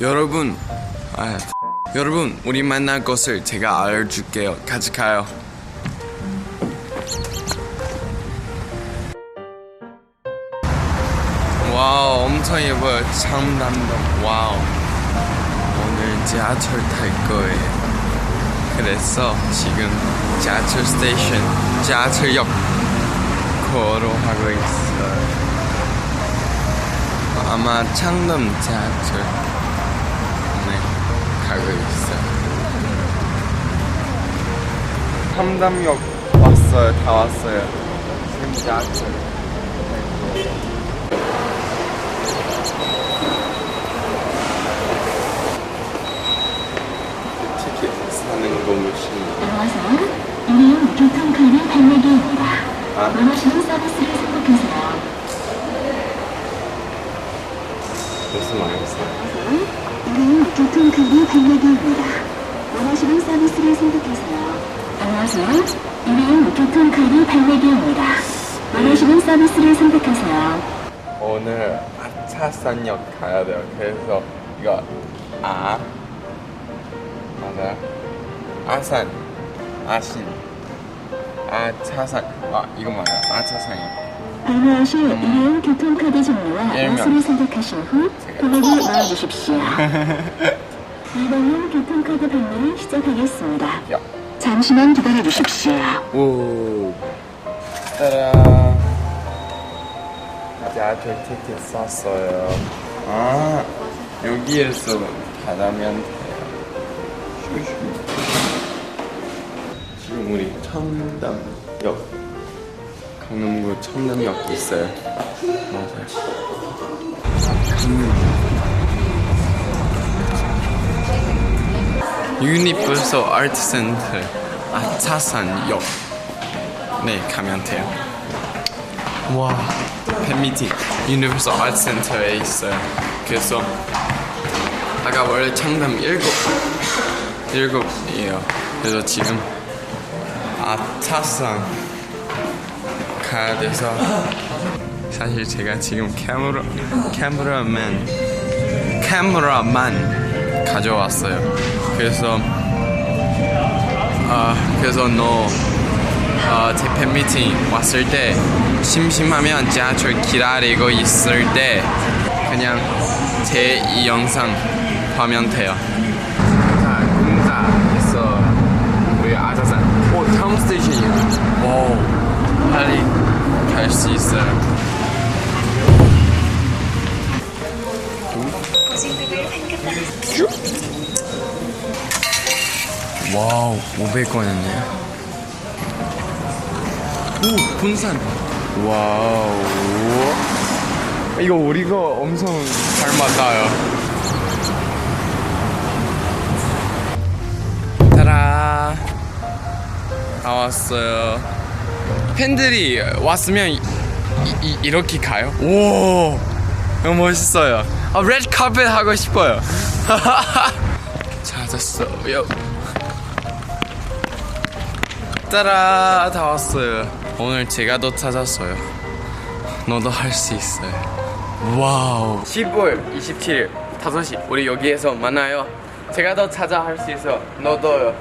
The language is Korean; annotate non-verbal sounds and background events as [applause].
여러분, 아, 여러분, 우리 만날 곳을 제가 알려줄게요. 같이 가요. 와우, 엄청 예뻐요. 참남동. 와우. 오늘 지하철 탈 거예요. 그래서 지금 지하철 스테이션, 지하철역 걸어가고 있어요. 아마 창동 지하철 네, 가고 있어요. 삼담역 왔어요. 다 왔어요. 지금 지하철. 티켓 사는 거 무슨 나와서 일회용 교통카드 발매기입니다. 아? 원하시는 서비스를 서비스를 선택하세요. 오늘 아차산역 가야 돼요. 그래서 이거 아 맞아요. 아산 아신 아차산 아 이거 맞아요. 아차산역. 발매하실 일회용 교통카드 종류와 일명. 맛을 선택하신 후 금액을 넣어주십시오. 일반용 교통카드 발매를 시작하겠습니다. 야. 잠시만 기다려 주십시오. 오. 따라. 지하철 티켓 샀어요. 아 여기에서 받으면 돼요. 슈슈. 지금 우리 청담역 강남구 청담역 있어요. 맞아요. 유니버설 아트센터 아차산역 네 가면 돼요. 와 팬미팅 유니버설 아트 센터에 있어요. 그래서 아까 원래 창담 일곱 일곱이에요. 그래서 지금 아차산 가야 돼서 사실 제가 지금 카메라 카메라맨 카메라만 가져왔어요. 그래서 아 그래서 너 어, 제 팬미팅 왔을 때 심심하면 지하철 기다리고 있을 때 그냥 제 이 영상 보면 돼요. 자, 공사 있어. 우리 아자산. 오, 다음 스테이션이에요. 오, 빨리 갈 수 있어요. 와우, 500원이네. 오, 분산. 와우. 이거 우리가 엄청 잘 맞아요. 따라. 다 왔어요. 팬들이 왔으면 이, 이, 이렇게 가요? 오, 너무 멋있어요. 아, 레드 카펫 하고 싶어요. [laughs] 찾았어요. 따라 다 왔어요. 오늘 제가 더 찾았어요. 너도 할 수 있어요. 와우. 15일 27일 5시 우리 여기에서 만나요. 제가 더 찾아 할 수 있어. 너도요.